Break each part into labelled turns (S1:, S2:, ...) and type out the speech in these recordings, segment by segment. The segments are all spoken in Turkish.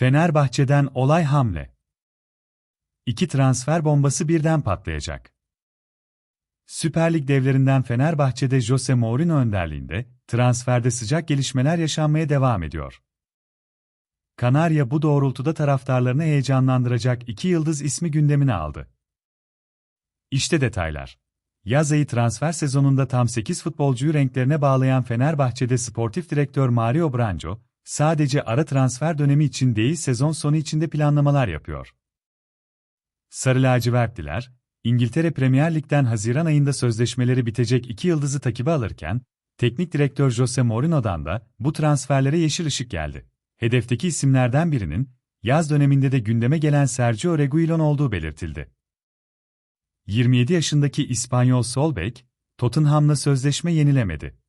S1: Fenerbahçe'den olay hamle. İki transfer bombası birden patlayacak. Süper Lig devlerinden Fenerbahçe'de Jose Mourinho önderliğinde transferde sıcak gelişmeler yaşanmaya devam ediyor. Kanarya bu doğrultuda taraftarlarını heyecanlandıracak iki yıldız ismi gündemine aldı. İşte detaylar. Yaz ayı transfer sezonunda tam 8 futbolcuyu renklerine bağlayan Fenerbahçe'de sportif direktör Mario Branco, sadece ara transfer dönemi için değil sezon sonu içinde planlamalar yapıyor. Sarı lacivertliler, İngiltere Premier Lig'den Haziran ayında sözleşmeleri bitecek iki yıldızı takibe alırken, teknik direktör Jose Mourinho'dan da bu transferlere yeşil ışık geldi. Hedefteki isimlerden birinin, yaz döneminde de gündeme gelen Sergio Reguilon olduğu belirtildi. 27 yaşındaki İspanyol sol bek, Tottenham'la sözleşme yenilemedi.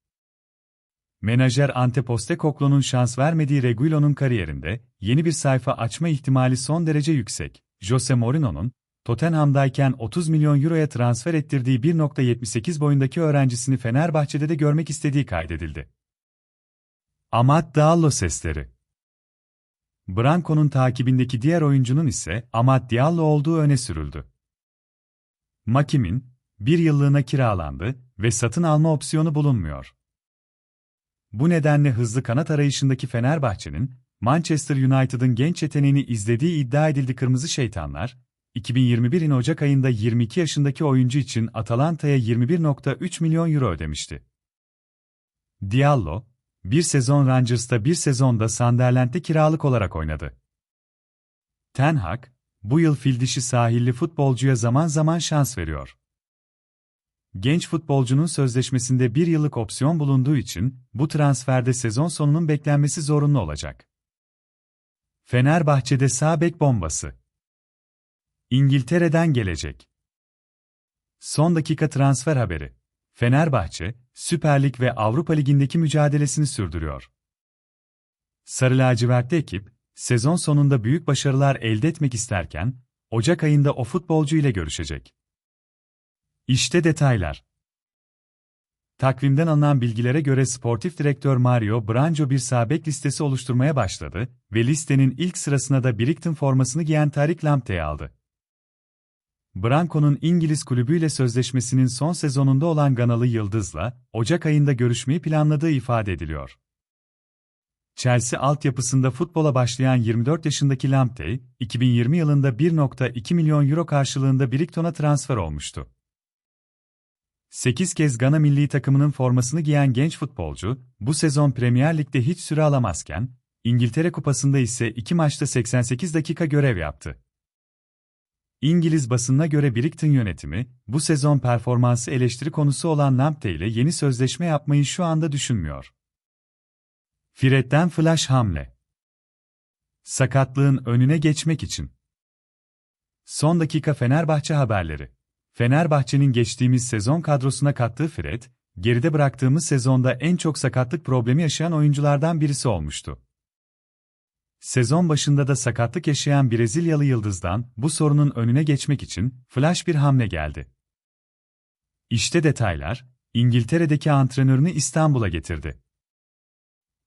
S1: Menajer Ante Postecoglou'nun şans vermediği Reguilon'un kariyerinde yeni bir sayfa açma ihtimali son derece yüksek. Jose Mourinho'nun Tottenham'dayken 30 milyon euroya transfer ettirdiği 1.78 boyundaki öğrencisini Fenerbahçe'de de görmek istediği kaydedildi. Amat Diallo sesleri Branco'nun takibindeki diğer oyuncunun ise Amat Diallo olduğu öne sürüldü. Makim'in, bir yıllığına kiralandı ve satın alma opsiyonu bulunmuyor. Bu nedenle hızlı kanat arayışındaki Fenerbahçe'nin, Manchester United'ın genç yeteneğini izlediği iddia edildi Kırmızı Şeytanlar, 2021'in Ocak ayında 22 yaşındaki oyuncu için Atalanta'ya 21.3 milyon euro ödemişti. Diallo, bir sezon Rangers'ta bir sezonda Sunderland'de kiralık olarak oynadı. Ten Hag, bu yıl fildişi sahilli futbolcuya zaman zaman şans veriyor. Genç futbolcunun sözleşmesinde bir yıllık opsiyon bulunduğu için bu transferde sezon sonunun beklenmesi zorunlu olacak. Fenerbahçe'de sağ bek bombası. İngiltere'den gelecek. Son dakika transfer haberi. Fenerbahçe, Süper Lig ve Avrupa Ligi'ndeki mücadelesini sürdürüyor. Sarı lacivertli ekip, sezon sonunda büyük başarılar elde etmek isterken, Ocak ayında o futbolcu ile görüşecek. İşte detaylar. Takvimden alınan bilgilere göre sportif direktör Mario Branco bir sabek listesi oluşturmaya başladı ve listenin ilk sırasına da Brighton formasını giyen Tarik Lamptey'i aldı. Branco'nun İngiliz kulübüyle sözleşmesinin son sezonunda olan Ganalı Yıldız'la Ocak ayında görüşmeyi planladığı ifade ediliyor. Chelsea altyapısında futbola başlayan 24 yaşındaki Lamptey, 2020 yılında 1.2 milyon euro karşılığında Brighton'a transfer olmuştu. 8 kez Gana milli takımının formasını giyen genç futbolcu, bu sezon Premier Lig'de hiç süre alamazken, İngiltere Kupası'nda ise 2 maçta 88 dakika görev yaptı. İngiliz basınına göre Brighton yönetimi, bu sezon performansı eleştiri konusu olan Lamptey ile yeni sözleşme yapmayı şu anda düşünmüyor. Fred'den flash hamle. Sakatlığın önüne geçmek için. Son dakika Fenerbahçe haberleri. Fenerbahçe'nin geçtiğimiz sezon kadrosuna kattığı Fred, geride bıraktığımız sezonda en çok sakatlık problemi yaşayan oyunculardan birisi olmuştu. Sezon başında da sakatlık yaşayan Brezilyalı yıldızdan bu sorunun önüne geçmek için flash bir hamle geldi. İşte detaylar, İngiltere'deki antrenörünü İstanbul'a getirdi.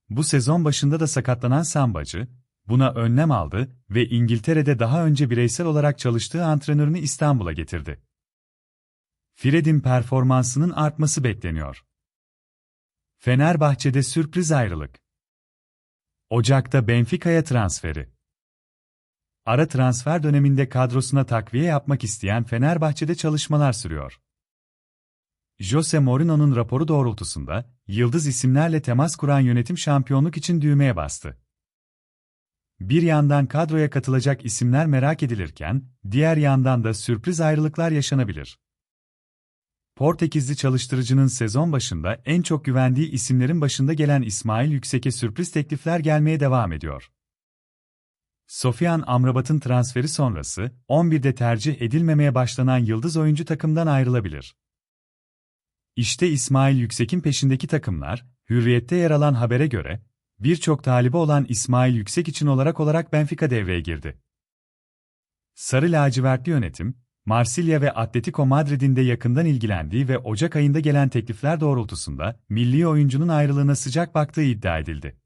S1: Bu sezon başında da sakatlanan Sambacı, buna önlem aldı ve İngiltere'de daha önce bireysel olarak çalıştığı antrenörünü İstanbul'a getirdi. Fred'in performansının artması bekleniyor. Fenerbahçe'de sürpriz ayrılık. Ocak'ta Benfica'ya transferi. Ara transfer döneminde kadrosuna takviye yapmak isteyen Fenerbahçe'de çalışmalar sürüyor. Jose Mourinho'nun raporu doğrultusunda, yıldız isimlerle temas kuran yönetim şampiyonluk için düğmeye bastı. Bir yandan kadroya katılacak isimler merak edilirken, diğer yandan da sürpriz ayrılıklar yaşanabilir. Portekizli çalıştırıcının sezon başında en çok güvendiği isimlerin başında gelen İsmail Yüksek'e sürpriz teklifler gelmeye devam ediyor. Sofian Amrabat'ın transferi sonrası, 11'de tercih edilmemeye başlanan yıldız oyuncu takımdan ayrılabilir. İşte İsmail Yüksek'in peşindeki takımlar, Hürriyet'te yer alan habere göre, birçok talibi olan İsmail Yüksek için olarak olarak Benfica devreye girdi. Sarı lacivertli yönetim, Marsilya ve Atletico Madrid'in de yakından ilgilendiği ve Ocak ayında gelen teklifler doğrultusunda milli oyuncunun ayrılığına sıcak baktığı iddia edildi.